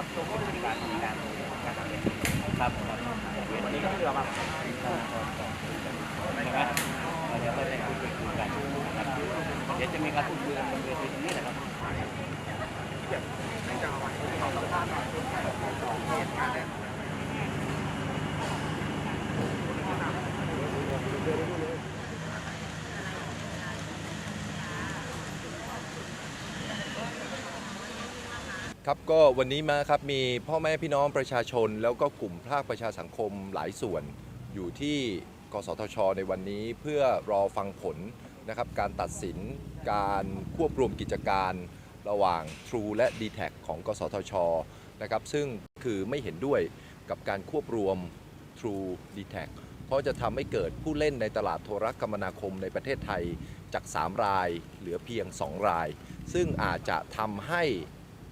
รับช่วงบริการในการการทำเองครับวันนี้ก็เรือมาใช่ไหมเดี๋ยวเราจะคุยกันนะครับเดี๋ยวจะมีการพูดคุยกันบนเวทีตรงนี้นะครับ ครับก็วันนี้มาครับมีพ่อแม่พี่น้องประชาชน แล้วก็กลุ่มภาคประชาสังคมหลายส่วน อยู่ที่กสทช ในวันนี้เพื่อรอฟังผลนะครับการตัดสินการควบรวมกิจการระหว่าง True และ d t แทของกสทชนะครับซึ่งคือไม่เห็นด้วยกับการควบรวม True d t แทเพราะจะทำให้เกิดผู้เล่นในตลาดโทรคมนาคมในประเทศไทยจาก 3 รายเหลือเพียง 2 ราย ซึ่งอาจจะทำให้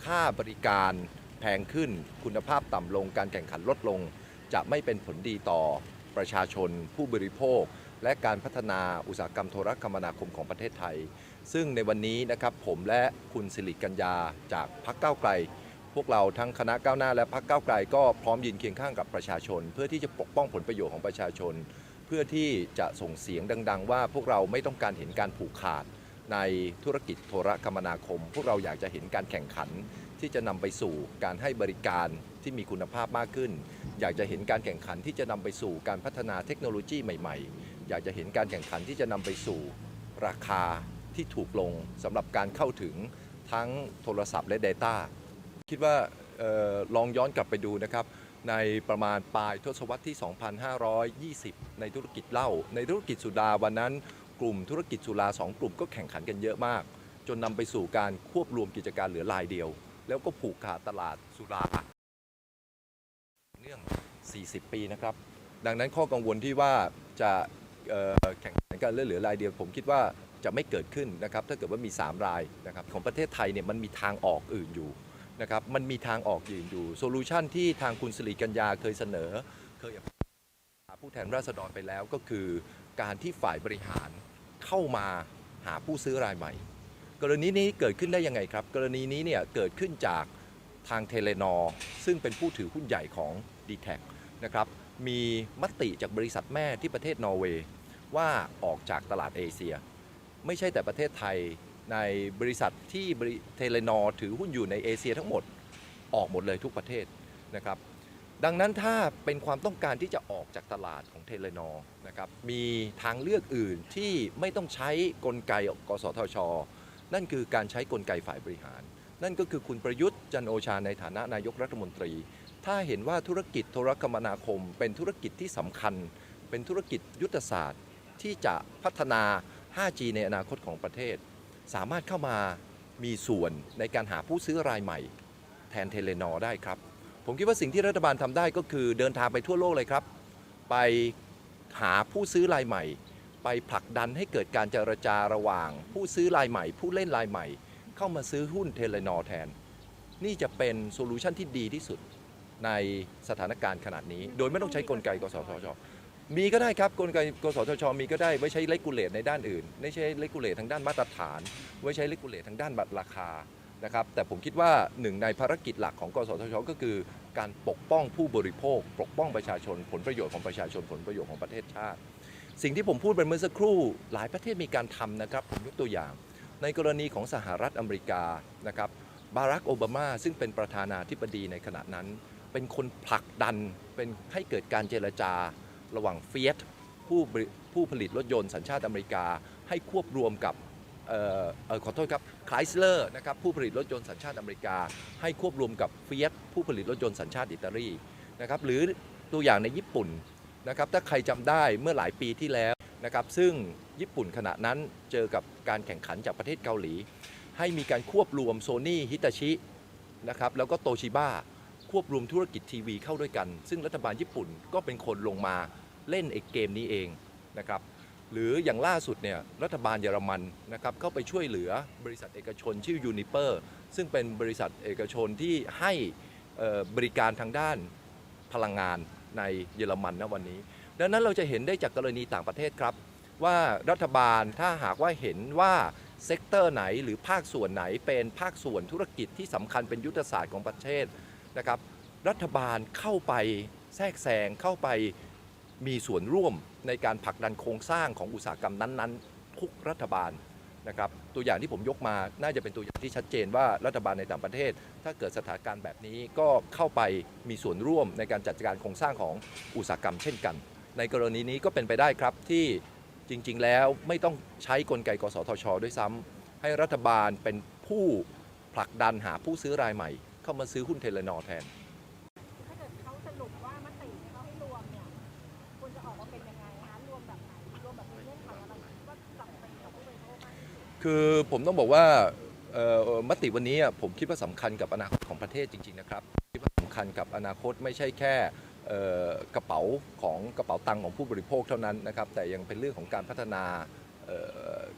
ค่าบริการแพงขึ้น คุณภาพต่ำลงการแข่งขันลดลง จะไม่เป็นผลดีต่อประชาชน ผู้บริโภค และการพัฒนาอุตสาหกรรมโทรคมนาคมของประเทศไทย ซึ่งในวันนี้นะครับผมและคุณสิริกัญญาจากพักเก้าไกล พวกเราทั้งคณะก้าวหน้าและพักเก้าไกลก็พร้อมยืนเคียงข้างกับประชาชน เพื่อที่จะปกป้องผลประโยชน์ของประชาชน เพื่อที่จะส่งเสียงดัง ๆ ว่าพวกเราไม่ต้องการเห็นการผูกขาด ในธุรกิจโทรคมนาคม พวกเราอยากจะเห็นการแข่งขันที่จะนำไปสู่การให้บริการที่มีคุณภาพมากขึ้น อยากจะเห็นการแข่งขันที่จะนำไปสู่การพัฒนาเทคโนโลยีใหม่ ๆ อยากจะเห็นการแข่งขันที่จะนำไปสู่ราคาที่ถูกลงสำหรับการเข้าถึงทั้งโทรศัพท์และ Data คิดว่าออลองย้อนกลับไปดูนะครับ ในประมาณปลายทศวรรษที่ 2520 ในธุรกิจเหล้าในธุรกิจสุราวันนั้น กลุ่มธุรกิจสุราสองกลุ่มก็แข่งขันกันเยอะมาก จนนำไปสู่การควบรวมกิจการเหลือรายเดียว แล้วก็ผูกขาดตลาดสุราเนื่อง 40 ปีนะครับ ดังนั้นข้อกังวลที่ว่าจะแข่งขันกันเหลือรายเดียว ผมคิดว่าจะไม่เกิดขึ้นนะครับ ถ้าเกิดว่ามี 3 รายนะครับของประเทศไทยเนี่ยมันมีทางออกอื่นอยู่นะครับมันมีทางออกอื่นอยู่โซลูชันที่ทางคุณสิริกัญญาเคยเสนอ เคยหาผู้แทนราษฎรไปแล้วก็คือการที่ฝ่ายบริหาร เข้ามาหาผู้ซื้อรายใหม่ กรณีนี้เกิดขึ้นได้ยังไงครับ กรณีนี้เนี่ยเกิดขึ้นจากทางเทเลนอซึ่งเป็นผู้ถือหุ้นใหญ่ของ d t แทนะครับมีมติจากบริษัทแม่ที่ประเทศนอร์เวย์ว่าออกจากตลาดเอเชีย ไม่ใช่แต่ประเทศไทยในบริษัทที่เทเลนอถือหุ้นอยู่ในเอเชียทั้งหมดออกหมดเลยทุกประเทศนะครับ ดังนั้นถ้าเป็นความต้องการที่จะออกจากตลาดของเทเลนอนะครับมีทางเลือกอื่นที่ไม่ต้องใช้กลไกกสทช นั่นคือการใช้กลไกฝ่ายบริหาร นั่นก็คือคุณประยุทธ์จันโอชาในฐานะนายกรัฐมนตรี ถ้าเห็นว่าธุรกิจโทรคมนาคม เป็นธุรกิจที่สำคัญ เป็นธุรกิจยุทธศาสตร์ ที่จะพัฒนา 5G ในอนาคตของประเทศ สามารถเข้ามามีส่วนในการหาผู้ซื้อรายใหม่ แทนเทเลนอได้ครับ ผมคิดว่าสิ่งที่รัฐบาลทำได้ก็คือเดินทางไปทั่วโลกเลยครับ ไปหาผู้ซื้อรายใหม่ ไปผลักดันให้เกิดการเจรจาระหว่าง ผู้ซื้อรายใหม่ ผู้เล่นรายใหม่ เข้ามาซื้อหุ้นเทเลนอแทน นี่จะเป็นโซลูชันที่ดีที่สุดในสถานการณ์ขนาดนี้ โดยไม่ต้องใช้กลไกกสทช มีก็ได้ครับกลไกกสทช มีก็ได้ไว้ใช้เลกูเลตในด้านอื่น ไม่ใช่เลกูเลตทางด้านมาตรฐาน ไว้ใช้เลกูเลตทางด้านบัตรราคา นะครับแต่ผมคิดว่าหนึ่งในภารกิจหลักของกสทช ก็คือ การปกป้องผู้บริโภค ปกป้องประชาชน ผลประโยชน์ของประชาชนผลประโยชน์ของประเทศชาติ สิ่งที่ผมพูดไปเมื่อสักครู่ หลายประเทศมีการทำนะครับผมยกตัวอย่าง ในกรณีของสหรัฐอเมริกานะครับบารักโอบามาซึ่งเป็นประธานาธิบดีในขณะนั้น เป็นคนผลักดันเป็นให้เกิดการเจรจา ระหว่างเฟียสผู้ผู้ผลิตรถยนต์สัญชาติอเมริกา ให้ควบรวมกับ ขอโทษครับไค h สเลอร์นะครับผู้ผลิตรถยนต์สัญชาติอเมริกา ให้ควบรวมกับเฟียสผู้ผลิตรถยนต์สัญชาติอิตาลีนะครับหรือตัวอย่างในญี่ปุ่นนะครับถ้าใครจำได้เมื่อหลายปีที่แล้วนะครับซึ่งญี่ปุ่นขณะนั้นเจอกับการแข่งขันจากประเทศเกาหลี ให้มีการควบรวมโซนี่ฮิตาชินะครับแล้วก็โตชิบ้าควบรวมธุรกิจทีวีเข้าด้วยกัน ซึ่งรัฐบาลญี่ปุ่นก็เป็นคนลงมาเล่นไอ้เกมนี้เองนะครับ หรืออย่างล่าสุดเนี่ยรัฐบาลเยอรมันนะครับเข้าไปช่วยเหลือบริษัทเอกชนชื่อยูนิเปอร์ซึ่งเป็นบริษัทเอกชนที่ให้บริการทางด้านพลังงานในเยอรมันนะวันนี้ ดังนั้นเราจะเห็นได้จากกรณีต่างประเทศครับ ว่ารัฐบาลถ้าหากว่าเห็นว่าเซกเตอร์ไหนหรือภาคส่วนไหนเป็นภาคส่วนธุรกิจที่สำคัญเป็นยุทธศาสตร์ของประเทศนะครับรัฐบาลเข้าไปแทรกแซงเข้าไป มีส่วนร่วมในการผลักดันโครงสร้างของอุตสาหกรรมนั้นๆ ทุกรัฐบาลนะครับตัวอย่างที่ผมยกมาน่าจะเป็นตัวอย่างที่ชัดเจนว่ารัฐบาลในต่างประเทศ ถ้าเกิดสถานการณ์แบบนี้ก็เข้าไปมีส่วนร่วมในการจัดการโครงสร้างของอุตสาหกรรมเช่นกัน ในกรณีนี้ก็เป็นไปได้ครับที่จริง ๆ แล้วไม่ต้องใช้กลไกกสทช ด้วยซ้ำให้รัฐบาลเป็นผู้ผลักดันหาผู้ซื้อรายใหม่ เข้ามาซื้อหุ้นเทเลนอแทน คือผมต้องบอกว่ามติวันนี้ผมคิดว่าสำคัญกับอนาคตของประเทศจริงๆนะครับคิดว่าสำคัญกับอนาคตไม่ใช่แค่กระเป๋าของกระเป๋าตังค์ของผู้บริโภคเท่านั้นนะครับแต่ยังเป็นเรื่องของการพัฒนา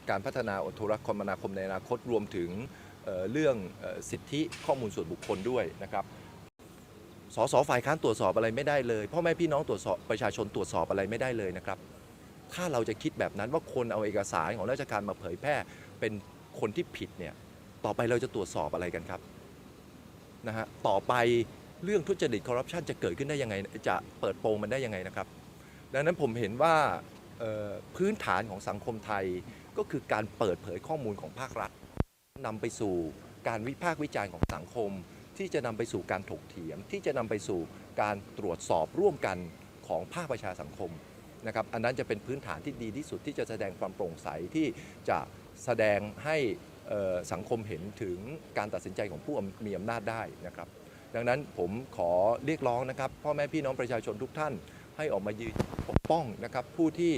การพัฒนาโทรคมนาคมในอนาคตรวมถึงเเรื่องอสิทธิข้อมูลส่วนบุคคลด้วยนะครับสสฝ่ายค้านตรวจสอบอะไรไม่ได้เลยพ่อแม่พี่น้องตรวจสอบประชาชนตรวจสอบอะไรไม่ได้เลยนะครับ ถ้าเราจะคิดแบบนั้นว่าคนเอาเอกสารของราชการมาเผยแพร่ เป็นคนที่ผิดเนี่ยต่อไปเราจะตรวจสอบอะไรกันครับนะฮะต่อไปเรื่องทุจริตคอร์รัปชันจะเกิดขึ้นได้ยังไง จะเปิดโปงมันได้ยังไงนะครับ ดังนั้นผมเห็นว่าพื้นฐานของสังคมไทยก็คือการเปิดเผยข้อมูลของภาครัฐนำไปสู่การวิพากษ์วิจารณ์ของสังคม ที่จะนำไปสู่การถกเถียงที่จะนำไปสู่การตรวจสอบร่วมกันของภาคประชาสังคมนะครับอันนั้นจะเป็นพื้นฐานที่ดีที่สุดที่จะแสดงความโปร่งใสที่จะ แสดงให้สังคมเห็นถึงการตัดสินใจของผู้มีอำนาจได้นะครับ ดังนั้นผมขอเรียกร้องนะครับพ่อแม่พี่น้องประชาชนทุกท่านให้ออกมายืนปกป้องนะครับผู้ที่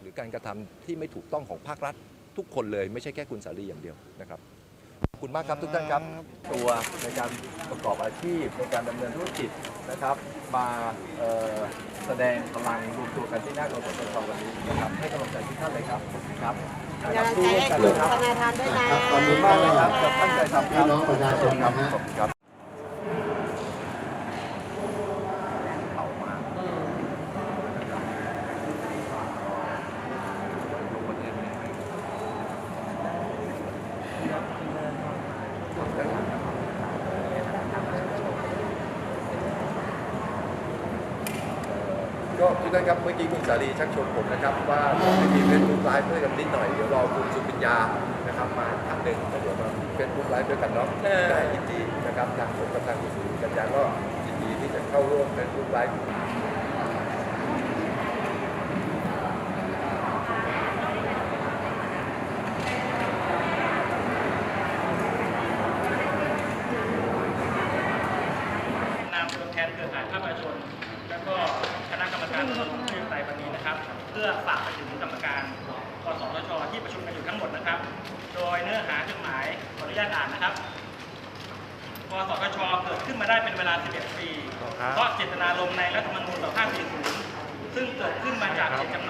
หรือการกระทำที่ไม่ถูกต้องของภาครัฐทุกคนเลยไม่ใช่แค่คุณสาลีอย่างเดียวนะครับขอบคุณมากครับทุกท่านครับ ตัวในการประกอบอาชีพในการดำเนินธุรกิจ นะครับ มาเอ่อแสดงพลังรวมตัวกันที่หน้ากสทชวันนี้นะครับให้กำลังใจทุกท่านเลยครับครับกำลังใจให้คุณธนาธานด้วยนะขอบคุณมากเลยครับจะตั้งใจทำครับพี่น้องประชาชนนะฮะขอบคุณครับเผามาก ก็ทุกท่านครับเมื่อกี้คุณสาลีชักชวนผมนะครับ ว่าเราจะมีเฟซบุ๊กไลฟ์ด้วยกันนิดหน่อยเดี๋ยวรอคุณสุปิญญานะครับมาครั้งหนึ่งแล้วเดี๋ยวมาเฟซบุ๊กไลฟ์ด้วยกันเนาะได้ยินดีนะครับทางผมกับทางคุณสุปิญญาก็ยินดีที่จะเข้าร่วมเฟซบุ๊กไลฟ์ นามตัวแทนเครือข่ายภาคประชาชน แล้วก็คณะกรรมการรณรงค์ประชาธิปไตยวันนี้นะครับ เพื่อฝากไปถึงกรรมการกสทชที่ประชุมกันอยู่ทั้งหมดนะครับ โดยเนื้อหาจดหมายขออนุญาตอ่านนะครับกสทชเกิดขึ้นมาได้เป็นเวลา 11 ปี เพราะเจตนารมณ์ในรัฐธรรมนูญ2540 ซึ่งเกิดขึ้นมาจากเจตจำนง